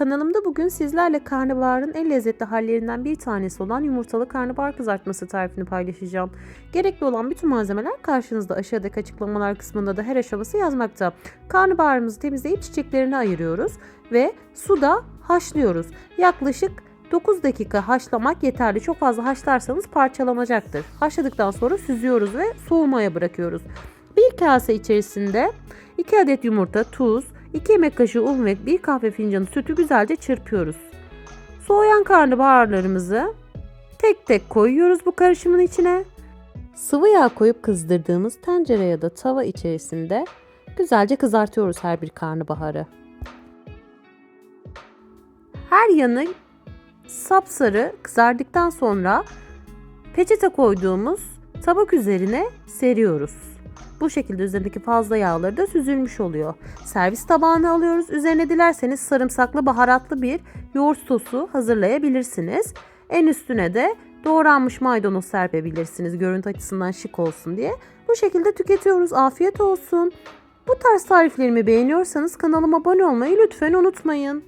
Kanalımda bugün sizlerle karnabaharın en lezzetli hallerinden bir tanesi olan yumurtalı karnabahar kızartması tarifini paylaşacağım. Gerekli olan bütün malzemeler karşınızda aşağıdaki açıklamalar kısmında da her aşaması yazmakta. Karnabaharımızı temizleyip çiçeklerini ayırıyoruz ve suda haşlıyoruz. Yaklaşık 9 dakika haşlamak yeterli. Çok fazla haşlarsanız parçalanacaktır. Haşladıktan sonra süzüyoruz ve soğumaya bırakıyoruz. Bir kase içerisinde 2 adet yumurta, tuz, 2 yemek kaşığı un ve 1 kahve fincanı sütü güzelce çırpıyoruz. Soğuyan karnabaharlarımızı tek tek koyuyoruz bu karışımın içine. Sıvı yağ koyup kızdırdığımız tencere ya da tava içerisinde güzelce kızartıyoruz her bir karnabaharı. Her yanı sapsarı kızardıktan sonra peçete koyduğumuz tabak üzerine seriyoruz. Bu şekilde üzerindeki fazla yağları da süzülmüş oluyor. Servis tabağına alıyoruz. Üzerine dilerseniz sarımsaklı baharatlı bir yoğurt sosu hazırlayabilirsiniz. En üstüne de doğranmış maydanoz serpebilirsiniz görüntü açısından şık olsun diye. Bu şekilde tüketiyoruz. Afiyet olsun. Bu tarz tariflerimi beğeniyorsanız kanalıma abone olmayı lütfen unutmayın.